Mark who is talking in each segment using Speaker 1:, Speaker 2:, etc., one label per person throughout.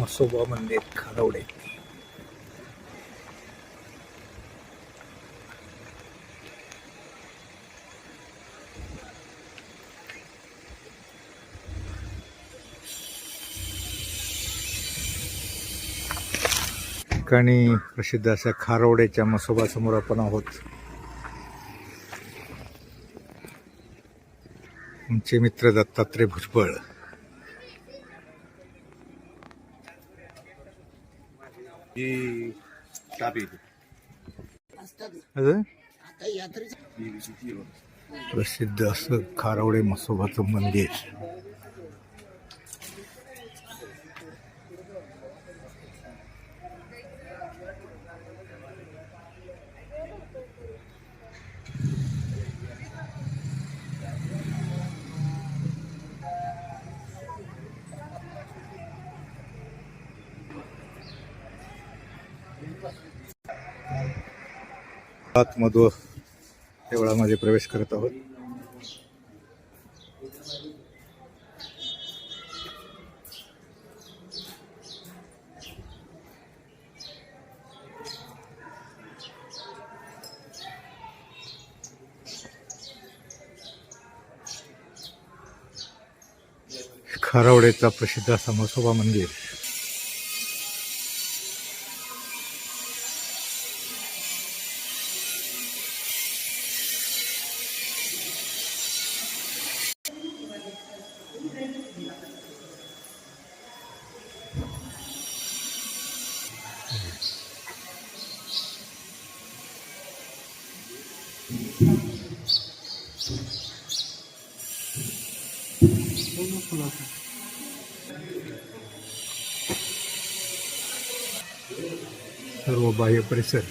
Speaker 1: मसोबा मंदिर खारवडे ठिकाणी प्रसिद्ध अशा खारवड्याच्या मसोबा समोर आपण आहोत आमचे मित्र दत्तात्रय भुजबळ
Speaker 2: ही.
Speaker 1: प्रसिद्ध असं खारवडे मसोबाचं मंदिर आतमधून देवळामध्ये प्रवेश करत आहोत. खारावडेचा प्रसिद्ध असा मसोबा मंदिर. सर्व बाह्य परिसर.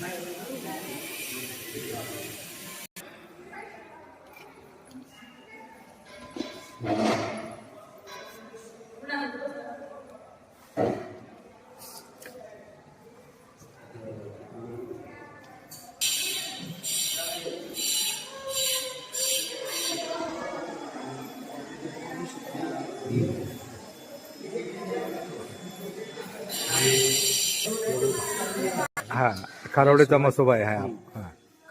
Speaker 1: हा खारावडेचा मसोबा आहे हा. हा.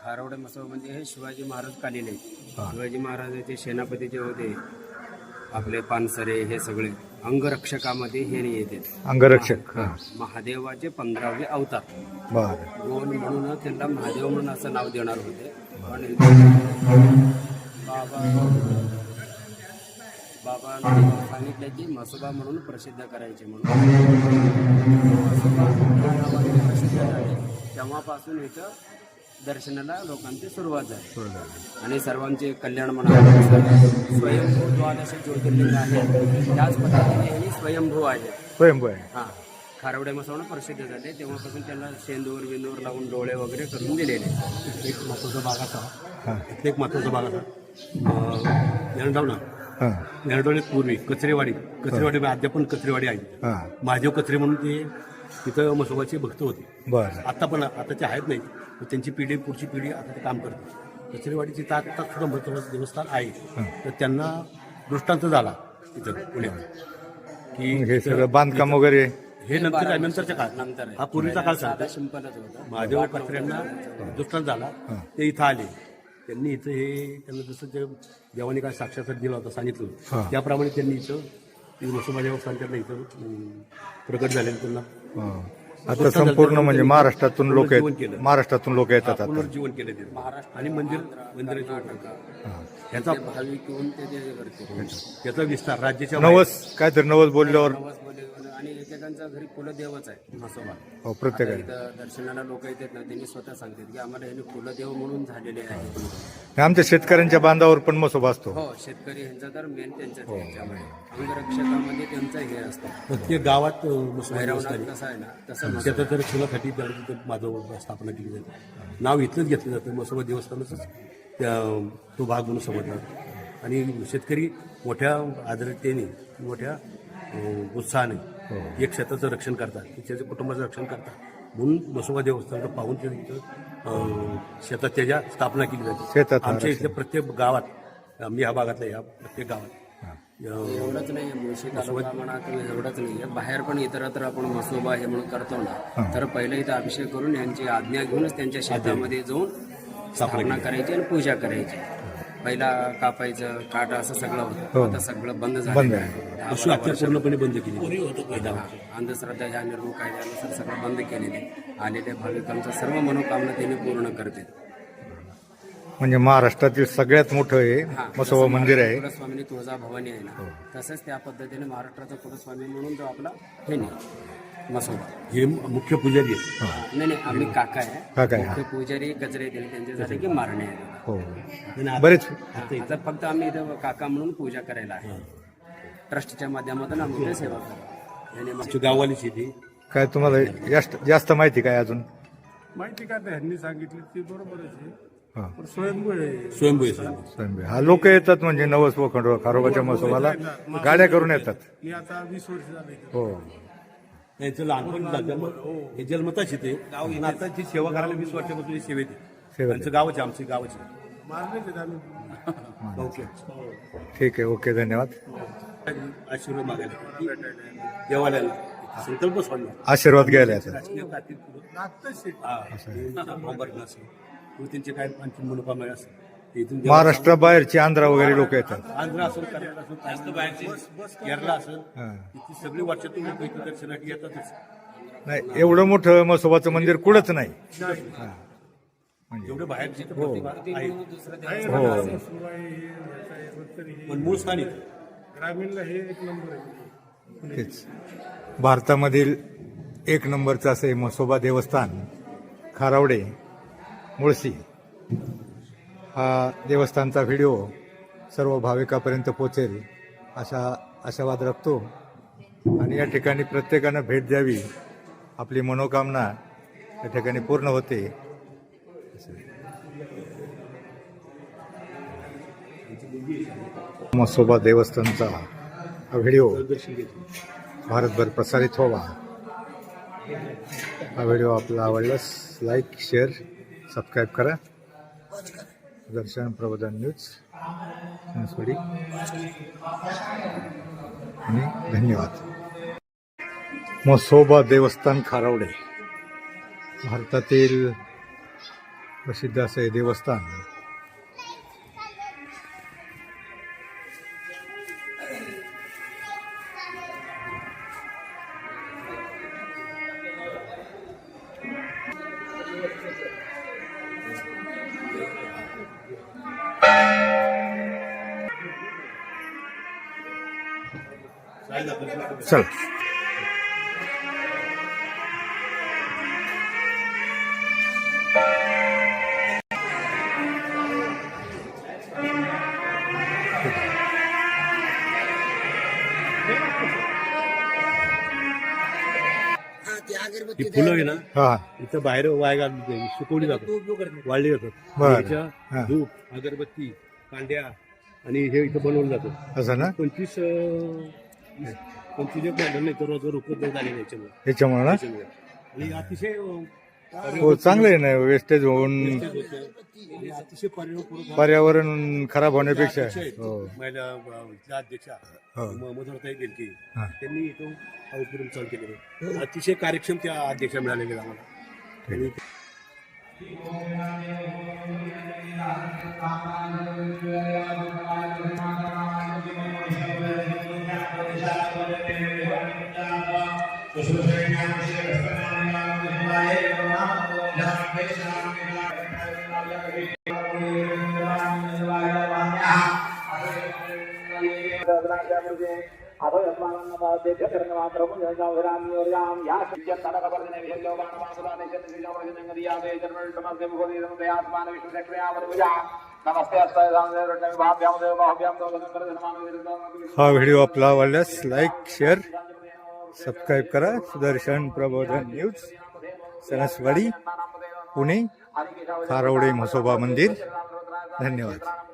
Speaker 3: खारवडे मसोबा म्हणजे हे शिवाजी महाराज कालेले
Speaker 1: हा.
Speaker 3: शिवाजी महाराज ते सेनापती जे होते आपले पानसरे हे सगळे अंगरक्षकामध्ये हे नाही येते.
Speaker 1: अंगरक्षक
Speaker 3: महादेवाचे पंधरावे अवतार.
Speaker 1: बर.
Speaker 3: दोन म्हणून त्यांना महादेव म्हणून असं नाव देणार होते. पण बाबा बाबा सांगितलं की मसोबा म्हणून प्रसिद्ध करायचे म्हणून. प्रसिद्ध झाले. तेव्हापासून इथं दर्शनाला लोकांची सुरुवात झाली. आणि सर्वांचे कल्याण म्हणा स्वयंभू द्वादश ज्योतिर्लिंग आहे त्याच पद्धतीने हे स्वयंभू आहे
Speaker 1: स्वयंभू आहे.
Speaker 3: हा. खारवडे मसावणं प्रसिद्ध झाले. तेव्हापासून त्यांना शेंदूर बिंदूर लावून डोळे वगैरे करून दिलेले
Speaker 2: एक महत्त्वाचा भाग असा इथले एक महत्त्वाचा भाग असा नेरंडाव ना.
Speaker 1: हा.
Speaker 2: नेरंडावने पूर्वी कचरेवाडी. कचरेवाडी अद्याप पण कचरेवाडी आहे.
Speaker 1: हा.
Speaker 2: महादेव कचरे म्हणून ते तिथं मसोबाचे भक्त होते.
Speaker 1: बर.
Speaker 2: आता पण आता ते आहेत नाही त्यांची पिढी पुढची पिढी आता ते काम करते. कचरेवाडीची तिथं आता सुद्धा महत्वाचं देवस्थान आहे. तर त्यांना दृष्टांत झाला इथं पुण्यात. की
Speaker 1: हे सगळं बांधकाम वगैरे?
Speaker 2: हे नंतर नंतरच्या काळात.
Speaker 3: नंतर आहे.
Speaker 2: हा पूर्वीचा काळ सांगतो.
Speaker 3: सिंपलच होता.
Speaker 2: महादेव कचऱ्यांना दुष्टांत झाला. ते इथं आले. त्यांनी इथं हे त्यांना जसं जे देवाने काय साक्षात दिला होता. सांगितलं त्याप्रमाणे त्यांनी इथं वसुबा देवस्थान इथं प्रकट झाले त्यांना.
Speaker 1: आता संपूर्ण म्हणजे महाराष्ट्रातून लोक
Speaker 2: जीवन.
Speaker 1: महाराष्ट्रातून लोक येतात
Speaker 2: पुनर्जीवन केलं त्यांनी आणि मंदिर मंदिराची. ह्याचा
Speaker 3: भाविक ते ते
Speaker 2: त्याचा विस्तार राज्याच्या
Speaker 1: नवस काय तर नवस बोलल्यावर
Speaker 3: एकेकांचा घरी कुलदेवच आहे मसोबा
Speaker 1: हो प्रत्येक.
Speaker 3: इथं दर्शनाला लोक येतात ना त्यांनी स्वतः सांगतात की आम्हाला हे कुलदेव म्हणून झालेले आहे.
Speaker 1: आमच्या शेतकऱ्यांच्या बांधावर पण मसोबा असतो.
Speaker 3: हो शेतकरी ह्यांचा तर मेन त्यांच्याच ह्याच्यामध्ये अंगरक्षकामध्ये त्यांचं हे असतं.
Speaker 2: प्रत्येक गावात अं, मुसलमान
Speaker 3: कसं आहे ना तसं.
Speaker 2: त्याचं तर त्या तिथं माझं स्थापना केली जाते. नाव इथलंच घेतलं जातं मसोबा देवस्थानच. त्या तो भाग म्हणून समजला. आणि शेतकरी मोठ्या आदरतेने मोठ्या अं, उत्साहाने एक शेताचं रक्षण करतात त्याच्या कुटुंबाचं रक्षण करतात. म्हणून मसोबा देवस्थानाचं पाहून ते इथं अं, शेतात त्याच्या स्थापना केली जाते.
Speaker 1: शेतात
Speaker 2: आमच्या इथल्या प्रत्येक गावात मी या भागातल्या या प्रत्येक गावात.
Speaker 3: एवढंच नाही मुळशी तालुका म्हणा किंवा एवढंच नाही. बाहेर पण इतरत्र आपण मसोबा हे म्हणून करतो ना तर पहिले इथं अभिषेक करून यांची आज्ञा घेऊनच त्यांच्या शेतामध्ये जाऊन स्थापना करायची आणि पूजा करायची. पहिला कापायचं काटा असं सगळं होतं. आता सगळं बंद झालं
Speaker 1: बंद आहे.
Speaker 2: हत्या पूर्णपणे बंद केली
Speaker 3: हा, अंधश्रद्धा ह्या निर्मूळ कायद्यानुसार सगळं बंद केलेले आलेल्या भाविकांचं सर्व मनोकामना त्यांनी पूर्ण करते
Speaker 1: म्हणजे महाराष्ट्रातील सगळ्यात मोठं हे मसोबा मंदिर आहे.
Speaker 3: कुलस्वामी तुळजा भवानी आहे ना तसंच त्या पद्धतीने महाराष्ट्राचा कुलस्वामी म्हणून जो आपला हे नाही मसोबा
Speaker 2: हे मुख्य पुजारी आहेत.
Speaker 3: नाही नाही आम्ही काका आहे.
Speaker 1: काका आहे, हा.
Speaker 3: मुख्य पुजारी गजरे दिले त्यांचे झाले की मारणे आहे.
Speaker 1: हो.
Speaker 2: आणि आता-
Speaker 1: बरेच.
Speaker 3: हा, आता फक्त आम्ही इथं काका म्हणून पूजा करायला आहे. ट्रस्टच्या माध्यमातून आम्ही इथे सेवा करतो.
Speaker 2: आमची गाववाली शेती
Speaker 1: काय तुम्हाला जास्त जास्त माहिती काय अजून?
Speaker 4: माहिती का आता ह्यांनी सांगितली ती बरोबरच आहे.
Speaker 1: हा.
Speaker 4: पण स्वयंभू आहे.
Speaker 2: स्वयंभू आहे स्वयंभू.
Speaker 1: स्वयंभू. हा लोक येतात म्हणजे नवस वखंड खारोबाच्या मसोबाला गाड्या करून येतात.
Speaker 4: मी आता वीस वर्ष झाले इथे.
Speaker 1: हो
Speaker 2: यांचं लहानपण. जन्म हे जन्मताच येते आणि आता ती सेवा करायला वीस वर्षापासून हे सेवेत आहे.
Speaker 1: सेवेत
Speaker 2: त्यांचं गावच आहे आमचं गावच आहे. ओके.
Speaker 1: ठीक आहे ओके धन्यवाद.
Speaker 2: आशीर्वाद मागायला. देवालयाला. संकल्प सोडला.
Speaker 1: आशीर्वाद घ्यायला येतात
Speaker 2: राजकीय हा, असेल किंवा त्यांचे काय आणखी मनोकामना असेल ते इथून
Speaker 1: महाराष्ट्राबाहेरची आंध्रा वगैरे लोक येतात.
Speaker 2: आंध्र असेल कर्नाटक केरला असेल
Speaker 1: हा.
Speaker 2: सगळी वर्षातून लोक इथे दर्शनासाठी येतातच.
Speaker 1: नाही एवढं मोठं मसोबाचं मंदिर कुठंच नाही. हा. म्हणजे
Speaker 2: एवढे प्रतिभा
Speaker 1: हो.
Speaker 4: हे. हे. रोजचं
Speaker 2: पण मूळ स्थान इथे.
Speaker 4: ग्रामीणला एक नंबर आहे.
Speaker 1: तेच. भारतामधील एक नंबरचं असे मसोबा देवस्थान खारावडे मुळशी. हा देवस्थानचा व्हिडिओ सर्व भाविकापर्यंत पोचेल अशा आशावाद राखतो. आणि या ठिकाणी प्रत्येकानं भेट द्यावी. आपली मनोकामना या ठिकाणी पूर्ण होते. मसोबा देवस्थानचा हा व्हिडिओ भारतभर प्रसारित व्हावा. हा व्हिडिओ आपला आवडल्यास लाईक शेअर सबस्क्राईब करा. दर्शन प्रबोधन न्यूज सणसवाडी आणि धन्यवाद. मसोबा देवस्थान खारवडे भारतातील प्रसिद्ध असे देवस्थान. चल.
Speaker 2: ही फुलं आहे ना
Speaker 1: हा.
Speaker 2: इथं बाहेर वाया सुकवली जातात वाळली जातात
Speaker 1: बरं.
Speaker 2: याच्या
Speaker 1: हा.
Speaker 2: धूप अगरबत्ती कांड्या आणि हे इथं बनवलं जातं.
Speaker 1: असं ना?
Speaker 2: पंचवीस अं, एक मॉडेल नाही तर रोज नाही झाले याच्यामुळे.
Speaker 1: याच्यामुळे ना?
Speaker 2: त्याच्यामुळे. आणि अतिशय अं,
Speaker 1: हो चांगलं आहे ना वेस्टेज होऊन.
Speaker 2: आणि अतिशय पर्यावरण
Speaker 1: पर्यावरण खराब होण्यापेक्षा हो.
Speaker 2: महिला अं, अध्यक्षा
Speaker 1: हो.
Speaker 2: म- मधुराताई गेलकी
Speaker 1: हा.
Speaker 2: त्यांनी इथून हा उपक्रम चालू केलेला अतिशय कार्यक्षम त्या अध्यक्षा मिळालेल्या आम्हाला. आणि
Speaker 1: हा व्हिडिओ आपला आवडल्यास लाईक शेअर सबस्क्राईब करा. सुदर्शन प्रबोधन न्यूज. सणसवाडी पुणे खारवडे म्हसोबा मंदिर. धन्यवाद.